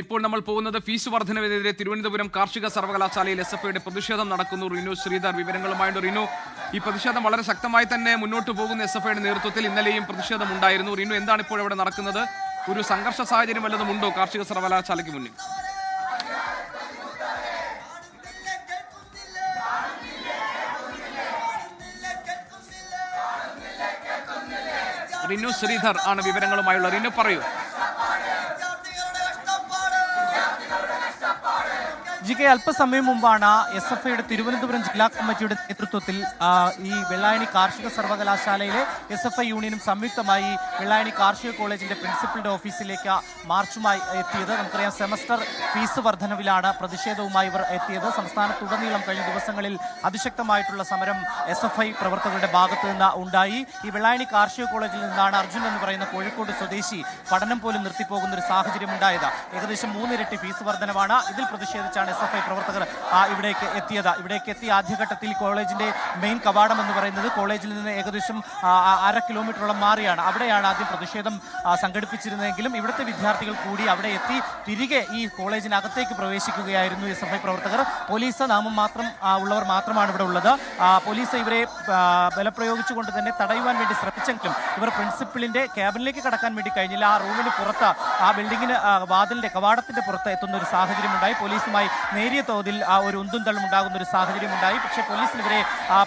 ഇപ്പോൾ നമ്മൾ പോകുന്നത് ഫീസ് വർധനവിനെതിരെ തിരുവനന്തപുരം കാർഷിക സർവകലാശാലയിൽ എസ് എഫ് ഐയുടെ പ്രതിഷേധം നടക്കുന്നു. റിനു ശ്രീധർ വിവരങ്ങളുമായിട്ട് റിനു ഈ പ്രതിഷേധം വളരെ ശക്തമായി തന്നെ മുന്നോട്ട് പോകുന്ന എസ് എഫ് ഐയുടെ നേതൃത്വത്തിൽ ഇന്നലെയും പ്രതിഷേധം ഉണ്ടായിരുന്നു റിനു എന്താണ് ഇപ്പോൾ ഇവിടെ നടക്കുന്നത്? ഒരു സംഘർഷ സാഹചര്യം വല്ലതും ഉണ്ടോ കാർഷിക സർവകലാശാലയ്ക്ക് മുന്നിൽ? റിനു ശ്രീധർ ആണ് വിവരങ്ങളുമായുള്ള റിനു പറയൂ. ജി കെ അല്പസമയം മുമ്പാണ് എസ് എഫ് ഐയുടെ തിരുവനന്തപുരം ജില്ലാ കമ്മിറ്റിയുടെ നേതൃത്വത്തിൽ ഈ വെള്ളായണി കാർഷിക സർവകലാശാലയിലെ എസ് എഫ് ഐ യൂണിയനും സംയുക്തമായി വെള്ളായണി കാർഷിക കോളേജിന്റെ പ്രിൻസിപ്പളുടെ ഓഫീസിലേക്ക് മാർച്ചുമായി എത്തിയത്. നമുക്കറിയാം സെമസ്റ്റർ ഫീസ് വർധനവിലാണ് പ്രതിഷേധവുമായി ഇവർ എത്തിയത്. സംസ്ഥാനത്തുടനീളം കഴിഞ്ഞ ദിവസങ്ങളിൽ അതിശക്തമായിട്ടുള്ള സമരം എസ് എഫ് ഐ പ്രവർത്തകരുടെ ഭാഗത്തു നിന്ന് ഉണ്ടായി. ഈ വെള്ളായണി കാർഷിക കോളേജിൽ നിന്നാണ് അർജുൻ എന്ന് പറയുന്ന കോഴിക്കോട് സ്വദേശി പഠനം പോലും നിർത്തിപ്പോകുന്ന ഒരു സാഹചര്യം ഉണ്ടായത് ഏകദേശം മൂന്നിരട്ടി ഫീസ് വർധനവാണ്. ഇതിൽ പ്രതിഷേധിച്ചാണ് എസ് എഫ് ഐ പ്രവർത്തകർ ഇവിടേക്ക് എത്തിയത്. ഇവിടേക്ക് എത്തിയ ആദ്യഘട്ടത്തിൽ കോളേജിന്റെ മെയിൻ കവാടം എന്ന് പറയുന്നത് കോളേജിൽ നിന്ന് ഏകദേശം അര കിലോമീറ്ററോളം മാറിയാണ്. അവിടെയാണ് ആദ്യം പ്രതിഷേധം സംഘടിപ്പിച്ചിരുന്നതെങ്കിലും ഇവിടുത്തെ വിദ്യാർത്ഥികൾ കൂടി അവിടെ എത്തി തിരികെ ഈ കോളേജിനകത്തേക്ക് പ്രവേശിക്കുകയായിരുന്നു എസ് എഫ് ഐ പ്രവർത്തകർ. പോലീസ് നാമം മാത്രം ഉള്ളവർ മാത്രമാണ് ഇവിടെ ഉള്ളത്. പോലീസ് ഇവരെ ബലപ്രയോഗിച്ചുകൊണ്ട് തന്നെ തടയുവാൻ വേണ്ടി ശ്രമിച്ചെങ്കിലും ഇവർ പ്രിൻസിപ്പലിന്റെ ക്യാബിനിലേക്ക് കടക്കാൻ വേണ്ടി കഴിഞ്ഞില്ല. ആ റൂമിന് പുറത്ത് ആ ബിൽഡിങ്ങിന് വാതിലിന്റെ കവാടത്തിന്റെ പുറത്ത് എത്തുന്ന ഒരു സാഹചര്യം ഉണ്ടായി പോലീസുമായി നേരിയ തോതിൽ ആ ഒരു ഉന്തും തള്ളും ഉണ്ടാകുന്ന ഒരു സാഹചര്യം ഉണ്ടായി. പക്ഷേ പോലീസിനെതിരെ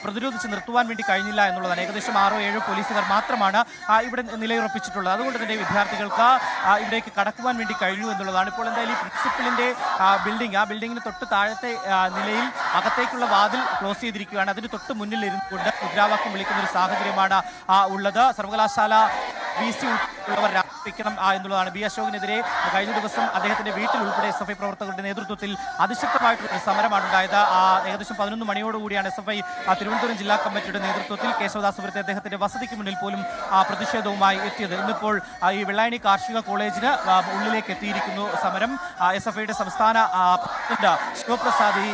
പ്രതിരോധിച്ച് നിർത്തുവാൻ വേണ്ടി കഴിഞ്ഞില്ല എന്നുള്ളതാണ്. ഏകദേശം ആറോ ഏഴോ പോലീസുകാർ മാത്രമാണ് ഇവിടെ നിലയുറപ്പിച്ചിട്ടുള്ളത്. അതുകൊണ്ട് തന്നെ വിദ്യാർത്ഥികൾക്ക് ഇവിടേക്ക് കടക്കുവാൻ വേണ്ടി കഴിഞ്ഞു എന്നുള്ളതാണ്. ഇപ്പോൾ എന്തായാലും ഈ പ്രിൻസിപ്പലിന്റെ ബിൽഡിംഗ് ആ ബിൽഡിങ്ങിന് തൊട്ട് താഴത്തെ നിലയിൽ അകത്തേക്കുള്ള വാതിൽ ക്ലോസ് ചെയ്തിരിക്കുകയാണ്. അതിന് തൊട്ട് മുന്നിൽ ഇരുന്നുകൊണ്ട് മുദ്രാവാക്യം വിളിക്കുന്ന ഒരു സാഹചര്യമാണ് ഉള്ളത്. സർവകലാശാല വി. സി. ഉൾപ്പെടെയുള്ളവർ ആ, എന്നുള്ളതാണ് ബി അശോകിനെതിരെ കഴിഞ്ഞ ദിവസം അദ്ദേഹത്തിന്റെ വീട്ടിൽ ഉൾപ്പെടെ എസ് എഫ് ഐ പ്രവർത്തകരുടെ നേതൃത്വത്തിൽ അതിശക്തമായിട്ടുള്ള ഒരു സമരമാണ് ഉണ്ടായത്. ആ, ഏകദേശം പതിനൊന്ന് മണിയോടുകൂടിയാണ് എസ് എഫ് ഐ തിരുവനന്തപുരം ജില്ലാ കമ്മിറ്റിയുടെ നേതൃത്വത്തിൽ കേശവദാസപുരത്തെ അദ്ദേഹത്തിന്റെ വസതിക്ക് മുന്നിൽ പോലും ആ, പ്രതിഷേധവുമായി എത്തിയത്. ഇന്നിപ്പോൾ ഈ വെള്ളായണി കാർഷിക കോളേജിന് ഉള്ളിലേക്ക് എത്തിയിരിക്കുന്നു സമരം. എസ് എഫ് ഐയുടെ സംസ്ഥാന പ്രസിഡന്റ് ശിവപ്രസാദ് ഈ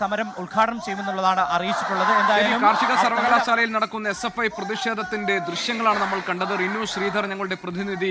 സമരം ഉദ്ഘാടനം ചെയ്യുമെന്നുള്ളതാണ് അറിയിച്ചിട്ടുള്ളത്. എന്തായാലും കാർഷിക സർവകലാശാലയിൽ നടക്കുന്ന എസ് എഫ് ഐ പ്രതിഷേധത്തിന്റെ ദൃശ്യങ്ങളാണ് നമ്മൾ കണ്ടത്. റിനു ശ്രീധർ ഞങ്ങളുടെ പ്രതിനിധി